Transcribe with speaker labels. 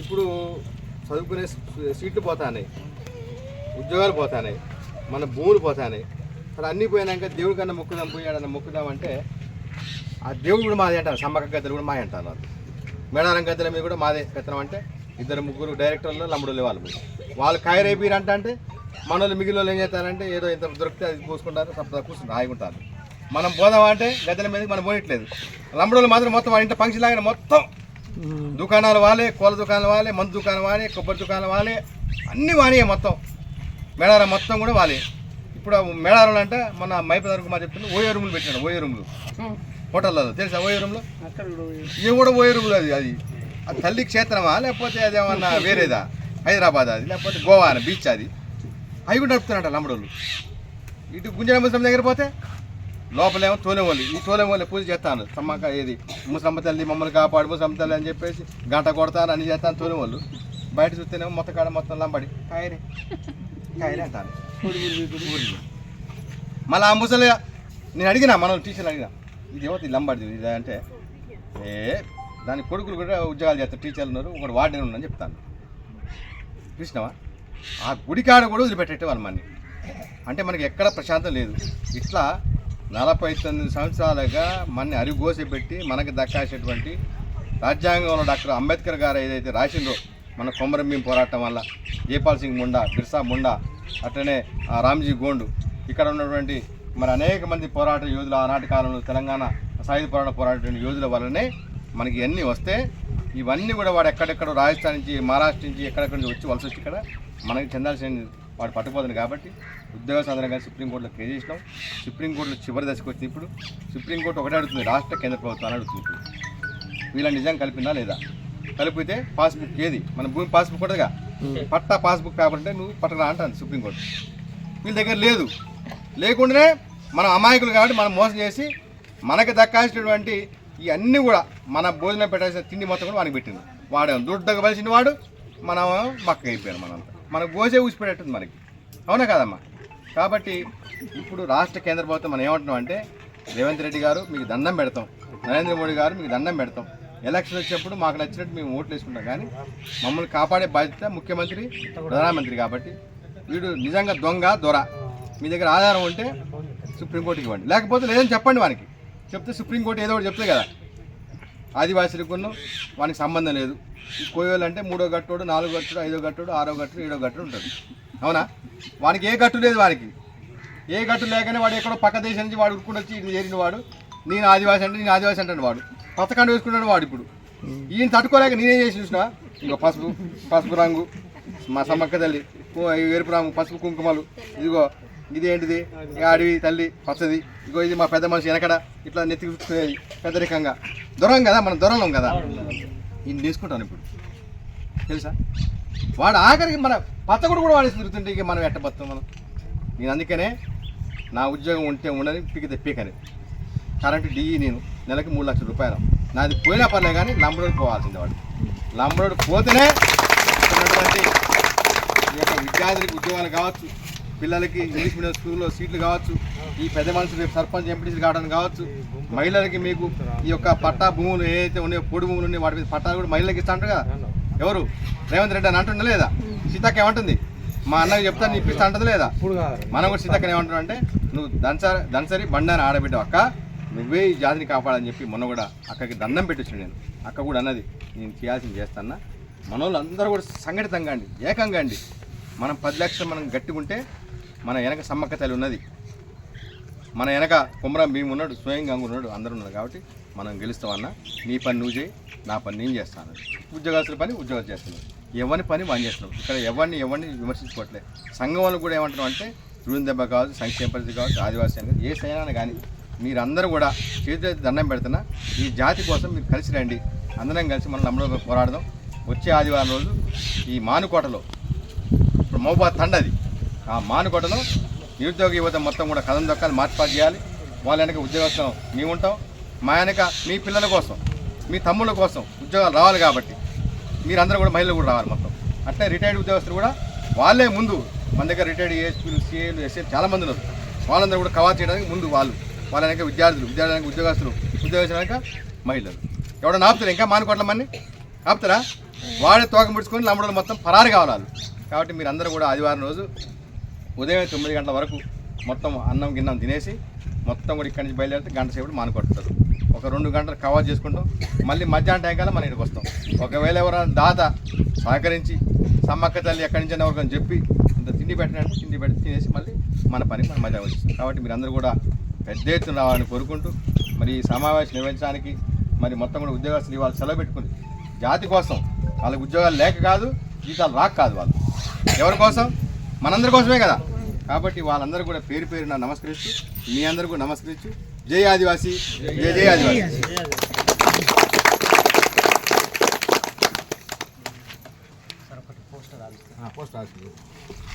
Speaker 1: ఇప్పుడు చదువుకునే సీట్లు పోతాయి ఉద్యోగాలు పోతాయి మన భూములు పోతాయి అసలు అన్నీ పోయినాక దేవుడి కన్నా మొక్కుదాం పోయాడన్న మొక్కుదాం అంటే ఆ దేవుడు కూడా మాదే అంటారు సమ్మక్క గద్దెలు కూడా మాదే అంటారు వాళ్ళు. మేడారం గద్దెల మీద కూడా మాదే కత్తనం అంటే ఇద్దరు ముగ్గురు డైరెక్టర్లు లంబడులు వాళ్ళు. వాళ్ళు కాయరేపీరు అంటే అంటే మన వాళ్ళు మిగిలిన వాళ్ళు ఏం చేస్తారంటే ఏదో ఇంత దొరికితే అది పోసుకుంటారు తప్ప కూర్చుని రాయకుంటారు. మనం పోదామంటే గద్దల గద్దెల మనం పోయట్లేదు లంబడోళ్ళు మాత్రం మొత్తం వాళ్ళ ఇంటి ఫంక్షన్ లాగానే మొత్తం దుకాణాలు వాలే కోళ్ళ దుకాణాలు వాలే మందు దుకాణం వాలే కొబ్బరి దుకాణం వాలే అన్నీ వానే మొత్తం. మేడారం మొత్తం కూడా వాలే ఇప్పుడు ఆ మేడారంలో అంటే మన మైపదర్ కుమార్ చెప్తున్నా ఓయో రూములు పెట్టాడు ఓయో రూములు. హోటల్లో తెలుసా ఓయో రూమ్లో? ఇవి కూడా ఓయో రూములు అది అది. తల్లి క్షేత్రమా లేకపోతే అది ఏమన్నా వేరేదా? హైదరాబాద్ అది లేకపోతే గోవా బీచ్ అది? అవి కూడా నడుపుతున్నారట లంబడోళ్ళు. ఇటు గుంజల ముసలం దగ్గర పోతే లోపలేమో తోలేవాళ్ళు. ఈ తోలేవాళ్ళు పూజ చేస్తాను సమ్మక్క ఏది? ముసమ్మ తల్లి మమ్మల్ని కాపాడు ముసమ్మ తల్లి అని చెప్పేసి గంట కొడతాను అని చేస్తాను తోలేవాళ్ళు. బయట చూస్తేనేమో మొత్తం కాడ మొత్తం లంబడి. కాయరే. కాయరే అంటాను మళ్ళీ ఆ ముసలి నేను అడిగినా మనం టీచర్ అడిగినా ఇది ఏమో ఈ లంబడి ఇది అంటే ఏ దాని కొడుకులు కూడా ఉద్యోగాలు చేస్తారు టీచర్లు ఉన్నారు ఒకటి వార్డెన్ ఉన్నాను చెప్తాను. కృష్ణవా ఆ గుడికాడ కూడా వదిలిపెట్టేవాళ్ళు మనని అంటే మనకి ఎక్కడ ప్రశాంతం లేదు. ఇట్లా నలభై తొమ్మిది సంవత్సరాలుగా మనని అరిగోసి మనకు మనకి దక్కాల్సినటువంటి రాజ్యాంగంలో డాక్టర్ అంబేద్కర్ గారు ఏదైతే రాసిందో మన కొమరంభీం పోరాటం వల్ల జైపాల్ సింగ్ ముండా బిర్సా ముండా అట్లనే ఆ రామ్జీ గోండు ఇక్కడ ఉన్నటువంటి మరి అనేక మంది పోరాట యోధులు ఆనాటి కాలంలో తెలంగాణ సాయుధ పోరాట పోరాట యోధుల వల్లనే మనకి ఇవన్నీ వస్తే ఇవన్నీ కూడా వాడు ఎక్కడెక్కడో రాజస్థాన్ నుంచి మహారాష్ట్ర నుంచి ఎక్కడెక్కడి నుంచి వచ్చి వలస వచ్చి ఇక్కడ మనకి చెందాల్సిన వాడు పట్టుకుపోతుంది కాబట్టి ఉద్యోగ కానీ సుప్రీంకోర్టులో కేసు చేసినాం. సుప్రీంకోర్టులో చివరి దశకు వచ్చింది ఇప్పుడు సుప్రీంకోర్టు ఒకటే అడుగుతుంది రాష్ట్ర కేంద్ర ప్రభుత్వాన్ని అడుగుతుంది ఇప్పుడు. వీళ్ళ నిజం కలిపిందా లేదా? కలిపితే పాస్బుక్ ఏది? మన భూమి పాస్బుక్ ఉంటుందిగా. పట్టా పాస్బుక్ కాబట్టి నువ్వు పట్టరా అంటాను సుప్రీంకోర్టు వీళ్ళ దగ్గర లేదు. లేకుండానే మనం అమాయకులు కాబట్టి మనం మోసం చేసి మనకి దక్కాల్సినటువంటి ఇవన్నీ కూడా మన భోజనం పెట్టాల్సిన తిండి మొత్తం కూడా మనకి పెట్టింది వాడు దుడ్డగా కలిసిన వాడు మనం మక్క అయిపోయాను మనంతా. మనకు గోసే ఊసిపెట్టేట్టుంది మనకి. అవునా కాదమ్మా? కాబట్టి ఇప్పుడు రాష్ట్ర కేంద్ర ప్రభుత్వం మనం ఏమంటున్నాం అంటే రేవంత్ రెడ్డి గారు మీకు దండం పెడతాం. నరేంద్ర మోడీ గారు మీకు దండం పెడతాం. ఎలక్షన్ వచ్చినప్పుడు మాకు నచ్చినట్టు మేము ఓట్లు వేసుకుంటాం. కానీ మమ్మల్ని కాపాడే బాధ్యత ముఖ్యమంత్రి ప్రధానమంత్రి కాబట్టి వీడు నిజంగా దొంగ దొర. మీ దగ్గర ఆధారం ఉంటే సుప్రీంకోర్టుకి ఇవ్వండి. లేకపోతే లేదని చెప్పండి వానికి. చెప్తే సుప్రీంకోర్టు ఏదో ఒకటి చెప్తే కదా. ఆదివాసీలకు వానికి సంబంధం లేదు. కోయోలు అంటే మూడో గట్టుడు నాలుగో గట్టుడు ఐదో గట్టుడు ఆరో గట్టుడు ఏడో గట్టుడు ఉంటుంది. అవునా? వానికి ఏ గట్టు లేదు వానికి. ఏ గట్టు లేకనే వాడు ఎక్కడో పక్క దేశం నుంచి వాడు ఉరుకుని వచ్చి ఇటు చేరిన వాడు. నేను ఆదివాసి అంటే నేను ఆదివాసి అంటాడు వాడు. పథకాన్ని వేసుకున్నాడు వాడు ఇప్పుడు. ఈయన తట్టుకోలేక నేనేం చేసి చూసినా? ఇంకో పసుపు పసుపు రంగు మా సమ్మక్క తల్లి. ఎరుపు రంగు పసుపు కుంకుమలు. ఇదిగో ఇది ఏంటిది ఈ అడవి తల్లి పచ్చది. ఇగో ఇది మా పెద్ద మనిషి వెనకడ ఇట్లా నెత్తి చూసుకునేది పెద్దరికంగా. దొరం కదా మనం దొరలం కదా. ఇది తీసుకుంటాను ఇప్పుడు. తెలుసా? వాడు ఆఖరికి మన పచ్చగుడు కూడా వాడేసి తిరుగుతుంటే ఇక మనం ఎట్టబస్తాం మనం? నేను అందుకనే నా ఉద్యోగం ఉంటే ఉండని పీకితే పీకని. కరెంటు డిఈ నేను నెలకి మూడు లక్షల రూపాయలు. నాది పోయినా పర్లే కానీ లంబడోడు పోవాల్సిందే వాడు. లంబడోడు పోతేనే ఉన్నటువంటి ఈ యొక్క విద్యార్థులకి ఉద్యోగాలు కావచ్చు. పిల్లలకి ఇంగ్లీష్ మీడియం స్కూల్లో సీట్లు కావచ్చు ఈ పెద్ద మనుషులు రేపు సర్పంచ్ ఎంపీటీసీలు కావడానికి కావచ్చు మహిళలకి మీకు ఈ యొక్క పట్టా భూములు ఏదైతే ఉన్నాయో పొడి భూములు ఉన్నాయో వాటి మీద పట్టాలు కూడా మహిళలకు ఇస్తా ఉంటారు కదా ఎవరు? రేవంత్ రెడ్డి అని అంటుండ లేదా? సీతక్క ఏమంటుంది? మా అన్నకి చెప్తాను ఇప్పిస్తా అంటుంది లేదా? మనం కూడా సీతక్కని ఏమంటున్నాం అంటే నువ్వు దన్సరి దన్సరి బండాన్ని ఆడబిడ్డ అక్క నువ్వే ఈ జాతిని కాపాడని చెప్పి మొన్న కూడా అక్కకి దండం పెట్టొచ్చు నేను. అక్క కూడా అన్నది నేను చేయాల్సింది చేస్తానా మన వాళ్ళు అందరూ కూడా సంఘటితంగా అండి ఏకంగా అండి. మనం పది లక్షలు మనం గట్టిగుంటే మన వెనక సమ్మక్క తల్లి ఉన్నది. మన వెనక కుమరం భీము ఉన్నాడు స్వయం గంగు ఉన్నాడు అందరూ ఉన్నారు కాబట్టి మనం గెలుస్తామన్న నీ పని నువ్వు చేయి నా పని నేను చేస్తాను. ఉద్యోగస్తుల పని ఉద్యోగాలు చేస్తున్నాడు ఎవరి పని మనం చేస్తున్నాం ఇక్కడ ఎవరిని ఎవరిని విమర్శించుకోవట్లేదు. సంఘం వాళ్ళు కూడా ఏమంటున్నాం అంటే రుణం దెబ్బ కావచ్చు సంక్షేమ పరిస్థితి కావచ్చు ఆదివాసీ అనేది ఏ సైనా కానీ మీరందరూ కూడా చేతులైతే దండం పెడుతున్నా ఈ జాతి కోసం మీరు కలిసి రండి. అందరం కలిసి మనం నమ్మడం పోరాడదాం. వచ్చే ఆదివారం రోజు ఈ మానుకోటలో ఇప్పుడు మౌబా తండది. ఆ మానుకోటలో నిరుద్యోగ యువత మొత్తం కూడా కథం దొక్కాలి మార్చిపాటు చేయాలి. వాళ్ళ వెనక ఉద్యోగస్తులం మేము ఉంటాం. మా వెనక మీ పిల్లల కోసం మీ తమ్ముళ్ళ కోసం ఉద్యోగాలు రావాలి కాబట్టి మీరందరూ కూడా మహిళలు కూడా రావాలి మొత్తం. అట్లే రిటైర్డ్ ఉద్యోగస్తులు కూడా వాళ్ళే ముందు. మన దగ్గర రిటైర్డ్ ఏఎస్పీలు సిఏలు ఎస్ఏలు చాలామంది ఉన్నారు. వాళ్ళందరూ కూడా కవర్ చేయడానికి ముందు వాళ్ళు. వాళ్ళ వెనక విద్యార్థులు విద్యార్థులకు ఉద్యోగస్తులు ఉద్యోగస్తుల మహిళలు. ఎవడన్నా ఆపుతారు? ఇంకా మానుకోవట్ల మన్ని? ఆపుతారా? వాడే తోక ముడుచుకొని లంబడలు మొత్తం పరారు కావాలి కాబట్టి మీరు అందరూ కూడా ఆదివారం రోజు ఉదయం తొమ్మిది గంటల వరకు మొత్తం అన్నం గిన్నం తినేసి మొత్తం కూడా ఇక్కడి నుంచి బయలుదేరితే గంట సేపు మానుకొట్టుతారు ఒక రెండు గంటలు కవర్ చేసుకుంటాం. మళ్ళీ మధ్యాహ్నం టైం కల్లా మన ఇంటికి వస్తాం. ఒకవేళ ఎవరైనా దాత సహకరించి సమ్మక్క తల్లి ఎక్కడి నుంచి ఎవరికని చెప్పి ఇంత తిండి పెట్టినట్టు తిండి పెట్టి తినేసి మళ్ళీ మన పని మన మధ్య వచ్చేస్తాం. కాబట్టి మీరు అందరూ కూడా పెద్ద ఎత్తున రావాలని కోరుకుంటూ మరి ఈ సమావేశం నిర్వహించడానికి మరి మొత్తం కూడా ఉద్యోగస్తులు ఇవాళ సెలవు పెట్టుకుని జాతి కోసం వాళ్ళకి ఉద్యోగాలు లేక కాదు జీతాలు రాక కాదు వాళ్ళు. ఎవరి కోసం? మనందరి కోసమే కదా. కాబట్టి వాళ్ళందరూ కూడా పేరు పేరున నమస్కరిస్తూ మీ అందరూ కూడా నమస్కరిస్తూ జై ఆదివాసీ జై జై ఆదివాసీ. Post office.